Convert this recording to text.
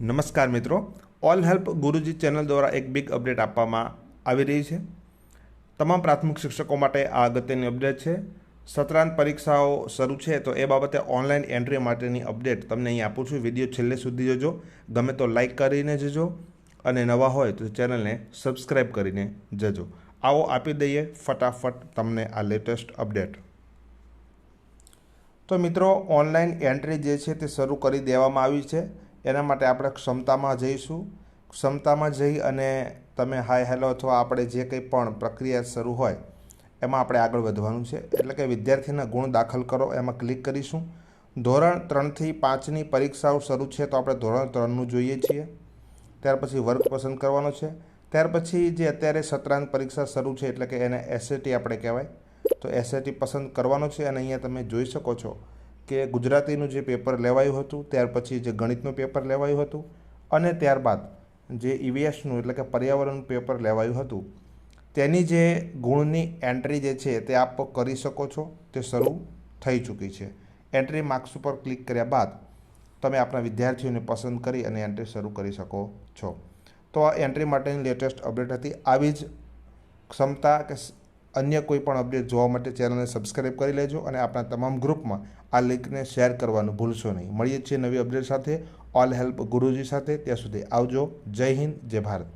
નમસ્કાર મિત્રો. All help ગુરુજી channel દ્વારા એક બિગ અપડેટ આપવામાં આવી રહી છે. તમામ પ્રાથમિક શિક્ષકો માટે આ અગત્યની અપડેટ છે. સત્રાંત પરીક્ષાઓ શરૂ છે તો એ બાબતે ઓનલાઈન એન્ટ્રી માટેની અપડેટ તમને અહીં આપું છું. વીડિયો છેલ્લે સુધી જોજો. ગમે તો લાઇક કરીને જજો અને નવા હોય તો ચેનલને સબસ્ક્રાઈબ કરીને જજો. આવો આપી દઈએ ફટાફટ તમને આ લેટેસ્ટ અપડેટ તો મિત્રો ઓનલાઈન એન્ટ્રી જે છે તે શરૂ કરી દેવામાં આવી છે. એના માટે આપણે ક્ષમતામાં જઈશું. ક્ષમતામાં જઈ અને તમે હાય હેલો અથવા આપણે જે કંઈ પણ પ્રક્રિયા શરૂ હોય, એમાં આપણે આગળ વધવાનું છે. એટલે કે વિદ્યાર્થીના ગુણ દાખલ કરો, એમાં ક્લિક કરીશું. ધોરણ ત્રણથી પાંચની પરીક્ષાઓ શરૂ છે તો આપણે ધોરણ ત્રણનું જોઈએ છીએ. ત્યાર પછી વર્ગ પસંદ કરવાનો છે. ત્યાર પછી જે અત્યારે સત્રાંત પરીક્ષા શરૂ છે એટલે કે એને એસએટી આપણે કહેવાય. તો એસએટી પસંદ કરવાનો છે અને અહીંયા તમે જોઈ શકો છો કે ગુજરાતીનું જે પેપર લેવાયું હતું, ત્યાર પછી જે ગણિતનું પેપર લેવાયું હતું અને ત્યારબાદ જે ઈવીએસનું એટલે કે પર્યાવરણનું પેપર લેવાયું હતું, તેની જે ગુણની એન્ટ્રી જે છે તે આપ કરી શકો છો, તે શરૂ થઈ ચૂકી છે. એન્ટ્રી માર્ક્સ ઉપર ક્લિક કર્યા બાદ તમે આપણા વિદ્યાર્થીઓને પસંદ કરી અને એન્ટ્રી શરૂ કરી શકો છો. તો આ એન્ટ્રી માટેની લેટેસ્ટ અપડેટ હતી. આવી જ ક્ષમતા કે અન્ય કોઈ પણ અપડેટ જોવા માટે ચેનલને સબસ્ક્રાઈબ કરી લેજો અને આપણા તમામ ગ્રુપમાં આ લિંકને શેર કરવાનું ભૂલશો નહીં. મળીએ છીએ નવી અપડેટ સાથે. ઓલ હેલ્પ ગુરુજી સાથે. ત્યાં સુધી આવજો. જય હિન્દ, જય ભારત.